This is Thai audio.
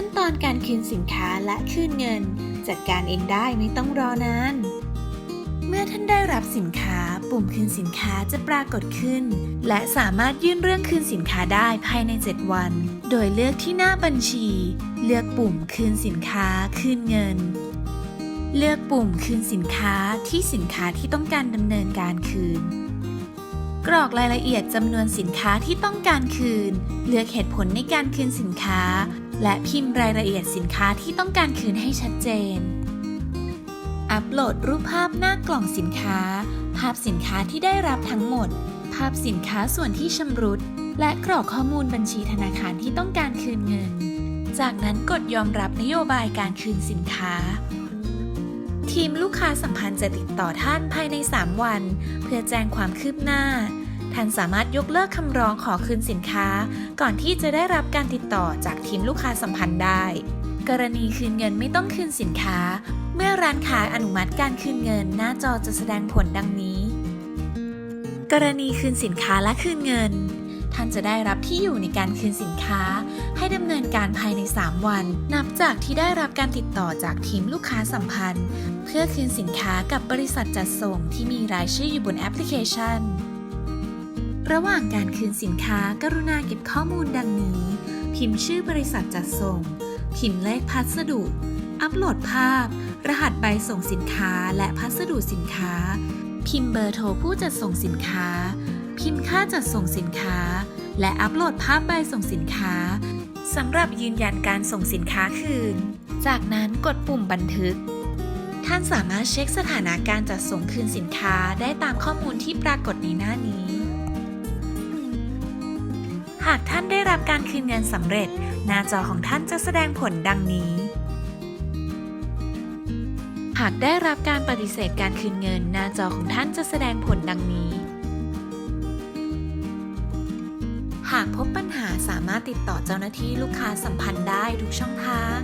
ขั้นตอนการคืนสินค้าและคืนเงิน จัดการเองได้ไม่ต้องรอนาน เมื่อท่านได้รับสินค้า ปุ่มคืนสินค้าจะปรากฏขึ้น และสามารถยื่นเรื่องคืนสินค้าได้ภายใน 7 วัน โดยเลือกที่หน้าบัญชี เลือกปุ่มคืนสินค้า คืนเงิน เลือกปุ่มคืนสินค้าที่สินค้าที่ต้องการดำเนินการคืนกรอกรายละเอียดจำนวนสินค้าที่ต้องการคืน เลือกเหตุผลในการคืนสินค้า และพิมพ์รายละเอียดสินค้าที่ต้องการคืนให้ชัดเจน อัปโหลดรูปภาพหน้ากล่องสินค้า ภาพสินค้าที่ได้รับทั้งหมด ภาพสินค้าส่วนที่ชำรุด และกรอกข้อมูลบัญชีธนาคารที่ต้องการคืนเงิน จากนั้นกดยอมรับนโยบายการคืนสินค้า ทีมลูกค้าสัมพันธ์จะติดต่อท่านภายใน 3 วัน เพื่อแจ้งความคืบหน้า ท่านสามารถยกเลิกคำร้องขอคืนสินค้า ก่อนที่จะได้รับการติดต่อจากทีมลูกค้าสัมพันธ์ได้ กรณีคืนเงินไม่ต้องคืนสินค้า เมื่อร้านค้าอนุมัติการคืนเงินหน้าจอจะแสดงผลดังนี้ กรณีคืนสินค้าและคืนเงิน ท่านจะได้รับที่อยู่ในการคืนสินค้า ให้ดำเนินการภายใน 3 วัน นับจากที่ได้รับการติดต่อจากทีมลูกค้าสัมพันธ์ เพื่อคืนสินค้ากับบริษัทจัดส่งที่มีรายชื่ออยู่บนแอปพลิเคชัน ระหว่างการคืนสินค้ากรุณาเก็บข้อมูลดังนี้ พิมพ์ชื่อบริษัทจัดส่ง พิมพ์เลขพัสดุ อัปโหลดภาพ รหัสใบส่งสินค้าและพัสดุสินค้า พิมพ์เบอร์โทรผู้จัดส่งสินค้า พิมพ์ค่าจัดส่งสินค้า และอัปโหลดภาพใบส่งสินค้าสำหรับยืนยันการส่งสินค้าคืน จากนั้นกดปุ่มบันทึก ท่านสามารถเช็คสถานะการจัดส่งคืนสินค้าได้ตามข้อมูลที่ปรากฏในหน้านี้ หากท่านได้รับการคืนเงินสำเร็จ หน้าจอของท่านจะแสดงผลดังนี้ หากได้รับการปฏิเสธการคืนเงิน หน้าจอของท่านจะแสดงผลดังนี้ หากพบปัญหาสามารถติดต่อเจ้าหน้าที่ลูกค้าสัมพันธ์ได้ทุกช่องทาง